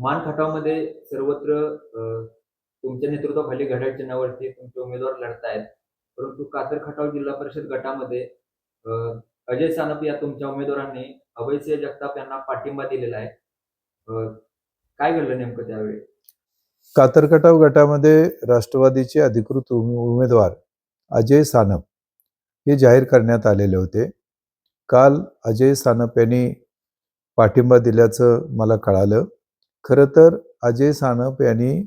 मान खटावमध्ये सर्वत्र तुमच्या नेतृत्वाखाली घड्याळ चिन्हावरती तुमचे उमेदवार लढतायत. परंतु कातर खटाव जिल्हा परिषद गटामध्ये अजय सानप या तुमच्या उमेदवारांनी अभयसिंह जगताप यांना पाठिंबा दिलेला आहे. काय घडलं नेमकं त्यावेळी? कातरकटाव गटामध्ये राष्ट्रवादीचे अधिकृत उमेदवार अजय सानप हे जाहीर करण्यात आलेले होते. काल अजय सानप यांनी पाठिंबा दिल्याचं मला कळालं. खरं तर अजय सानप यांनी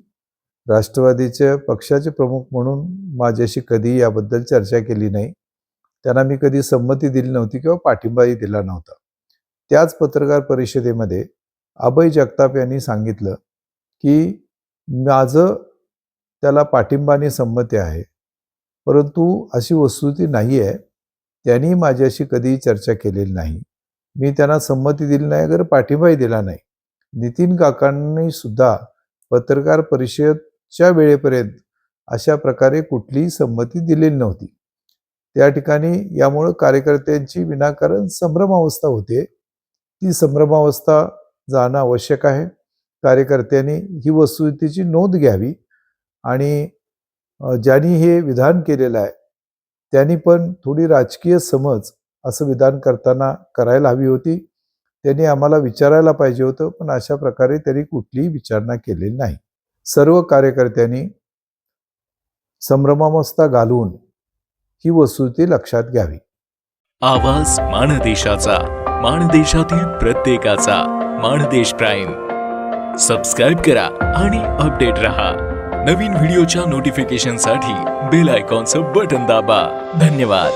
राष्ट्रवादीच्या पक्षाचे प्रमुख म्हणून माझ्याशी कधी याबद्दल चर्चा केली नाही. त्यांना मी कधी संमती दिली नव्हती किंवा पाठिंबाही दिला नव्हता. त्याच पत्रकार परिषदेमध्ये अभय जगताप यांनी सांगितलं की माझं त्याला पाठिंबाने संमती आहे. परंतु अशी वस्तुती नाही आहे. त्यांनी माझ्याशी कधी चर्चा केलेली नाही. मी त्यांना संमती दिली नाही अगर पाठिंबाही दिला नाही. नितीन काकांनी सुद्धा पत्रकार परिषदच्या वेळेपर्यंत अशा प्रकारे कुठलीही संमती दिलेली नव्हती. त्या ठिकाणी यामुळं कार्यकर्त्यांची विनाकारण संभ्रमावस्था होते. ती संभ्रमावस्था जाणं आवश्यक आहे. कार्यकर्त्यांनी ही वस्तुस्थितीची नोंद घ्यावी आणि ज्यांनी हे विधान केलेलं आहे त्यांनी पण थोडी राजकीय समज असं विधान करताना करायला हवी होती. त्यांनी आम्हाला विचारायला पाहिजे होतं पण अशा प्रकारे त्यांनी कुठलीही विचारणा केलेली नाही. सर्व कार्यकर्त्यांनी संभ्रमावस्था घालून ही वस्तुती लक्षात घ्यावी. आवाज माणदेशाचा माणदेशातील प्रत्येकाचा माणदेश प्राईम. सबस्क्राईब करा आणि अपडेट रहा. नवीन व्हिडिओच्या नोटिफिकेशनसाठी बेल आयकॉनचं बटन दाबा. धन्यवाद.